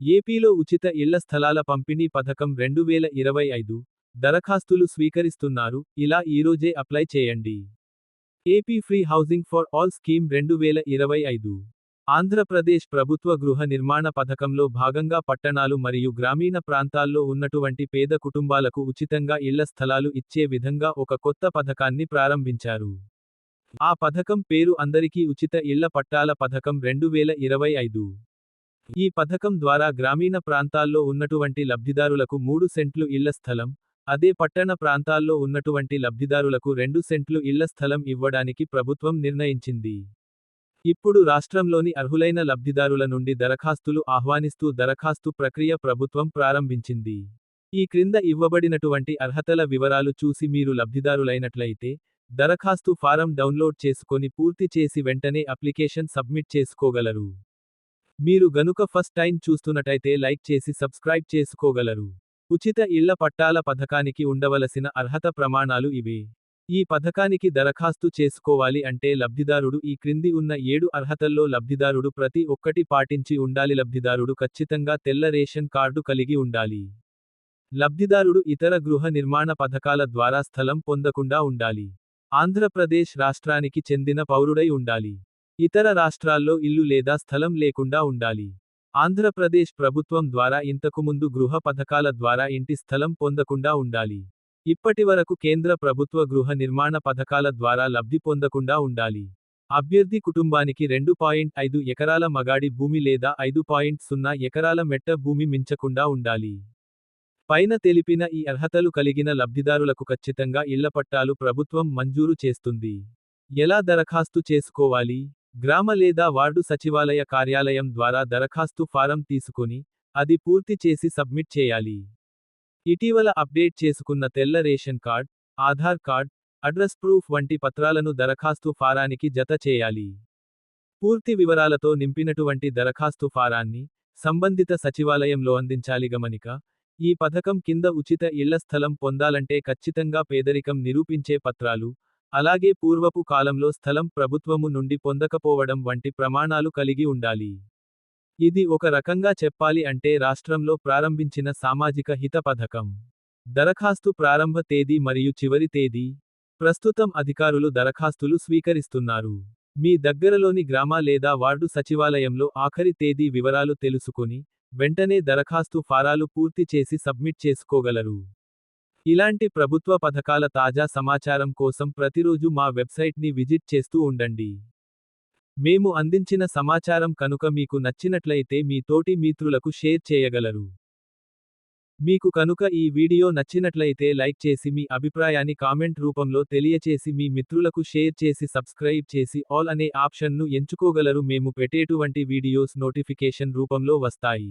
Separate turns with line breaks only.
ఏపీలో ఉచిత ఇళ్ళ స్థలాల పంపిణీ పథకం రెండు వేల ఇరవై ఐదు దరఖాస్తులు స్వీకరిస్తున్నారు. ఇలా ఈరోజే అప్లై చేయండి. AP free housing for all scheme రెండు వేల ఇరవై ఐదు ఆంధ్రప్రదేశ్ ప్రభుత్వ గృహ నిర్మాణ పథకంలో భాగంగా పట్టణాలు మరియు గ్రామీణ ప్రాంతాల్లో ఉన్నటువంటి పేద కుటుంబాలకు ఉచితంగా ఇళ్ళ స్థలాలు ఇచ్చే విధంగా ఒక కొత్త పథకాన్ని ప్రారంభించారు. ఆ పథకం పేరు అందరికీ ఉచిత ఇళ్ళ పట్టాల పథకం రెండు వేల ఇరవై ఐదు ఈ పథకం ద్వారా గ్రామీణ ప్రాంతాల్లో ఉన్నటువంటి లబ్ధిదారులకు మూడు సెంట్లు ఇళ్ళ స్థలం అదే పట్టణ ప్రాంతాల్లో ఉన్నటువంటి లబ్ధిదారులకు రెండు సెంట్లు ఇళ్ళ స్థలం ఇవ్వడానికి ప్రభుత్వం నిర్ణయించింది. ఇప్పుడు రాష్ట్రంలోని అర్హులైన లబ్ధిదారుల నుండి దరఖాస్తులు ఆహ్వానిస్తూ దరఖాస్తు ప్రక్రియ ప్రభుత్వం ప్రారంభించింది. ఈ క్రింద ఇవ్వబడినటువంటి అర్హతల వివరాలు చూసి మీరు లబ్ధిదారులైనట్లయితే దరఖాస్తు ఫారం డౌన్లోడ్ చేసుకొని పూర్తి చేసి వెంటనే అప్లికేషన్ సబ్మిట్ చేసుకోగలరు. మీరు గనుక ఫస్ట్ టైం చూస్తున్నట్టయితే లైక్ చేసి సబ్స్క్రైబ్ చేసుకోగలరు. ఉచిత ఇళ్ళ పట్టాల పథకానికి ఉండవలసిన అర్హత ప్రమాణాలు ఇవే. ఈ పథకానికి దరఖాస్తు చేసుకోవాలి అంటే లబ్ధిదారుడు ఈ క్రింది ఉన్న ఏడు అర్హతల్లో లబ్ధిదారుడు ప్రతి ఒక్కటి పాటించి ఉండాలి. లబ్ధిదారుడు ఖచ్చితంగా తెల్ల రేషన్ కార్డు కలిగి ఉండాలి. లబ్ధిదారుడు ఇతర గృహ నిర్మాణ పథకాల ద్వారా స్థలం పొందకుండా ఉండాలి. ఆంధ్రప్రదేశ్ రాష్ట్రానికి చెందిన పౌరుడై ఉండాలి. ఇతర రాష్ట్రాల్లో ఇల్లు లేదా స్థలం లేకుండా ఉండాలి. ఆంధ్రప్రదేశ్ ప్రభుత్వం ద్వారా ఇంతకుముందు గృహ పథకాల ద్వారా ఇంటి స్థలం పొందకుండా ఉండాలి. ఇప్పటివరకు కేంద్ర ప్రభుత్వ గృహ నిర్మాణ పథకాల ద్వారా లబ్ధి పొందకుండా ఉండాలి. అభ్యర్థి కుటుంబానికి రెండు పాయింట్ ఐదు ఎకరాల మగాడి భూమి లేదా ఐదు పాయింట్ సున్నా ఎకరాల మెట్ట భూమి మించకుండా ఉండాలి. పైన తెలిపిన ఈ అర్హతలు కలిగిన లబ్ధిదారులకు ఖచ్చితంగా ఇళ్ళ పట్టాలు ప్రభుత్వం మంజూరు చేస్తుంది. ఎలా దరఖాస్తు చేసుకోవాలి? గ్రామ లేదా వార్డు సచివాలయ కార్యాలయం ద్వారా దరఖాస్తు ఫారం తీసుకుని అది పూర్తి చేసి సబ్మిట్ చేయాలి. ఇటీవల అప్డేట్ చేసుకున్న తెల్ల ration card Aadhaar card address proof వంటి పత్రాలను దరఖాస్తు ఫారానికి జత చేయాలి. పూర్తి వివరాలతో నింపినటువంటి దరఖాస్తు ఫారాన్ని సంబంధిత సచివాలయంలో అందించాలి గమనిక ఈ పథకం కింద ఉచిత ఇళ్ళ స్థలం పొందాలంటే ఖచ్చితంగా పేదరికం నిరూపించే పత్రాలు అలాగే పూర్వపు కాలంలో స్థలం ప్రభుత్వము నుండి పొందకపోవడం వంటి ప్రమాణాలు కలిగి ఉండాలి. ఇది ఒక రకంగా చెప్పాలి అంటే రాష్ట్రంలో ప్రారంభించిన సామాజిక హిత పథకం. దరఖాస్తు ప్రారంభ తేదీ మరియు చివరి తేదీ. ప్రస్తుతం అధికారులు దరఖాస్తులు స్వీకరిస్తున్నారు. మీ దగ్గరలోని గ్రామ లేదా వార్డు సచివాలయంలో ఆఖరి తేదీ వివరాలు తెలుసుకొని వెంటనే దరఖాస్తు ఫారాలు పూర్తి చేసి సబ్మిట్ చేసుకోగలరు. ఇలాంటి ప్రభుత్వ పథకాల తాజా సమాచారం కోసం ప్రతిరోజు మా వెబ్సైట్ని విజిట్ చేస్తూ ఉండండి. మేము అందించిన సమాచారం కనుక మీకు నచ్చినట్లయితే మీ తోటి మిత్రులకు షేర్ చేయగలరు. మీకు కనుక ఈ వీడియో నచ్చినట్లయితే లైక్ చేసి మీ అభిప్రాయాన్ని కామెంట్ రూపంలో తెలియచేసి మీ మిత్రులకు షేర్ చేసి సబ్స్క్రైబ్ చేసి ఆల్ అనే ఆప్షన్ను ఎంచుకోగలరు. మేము పెట్టేటువంటి వీడియోస్ నోటిఫికేషన్ రూపంలో వస్తాయి.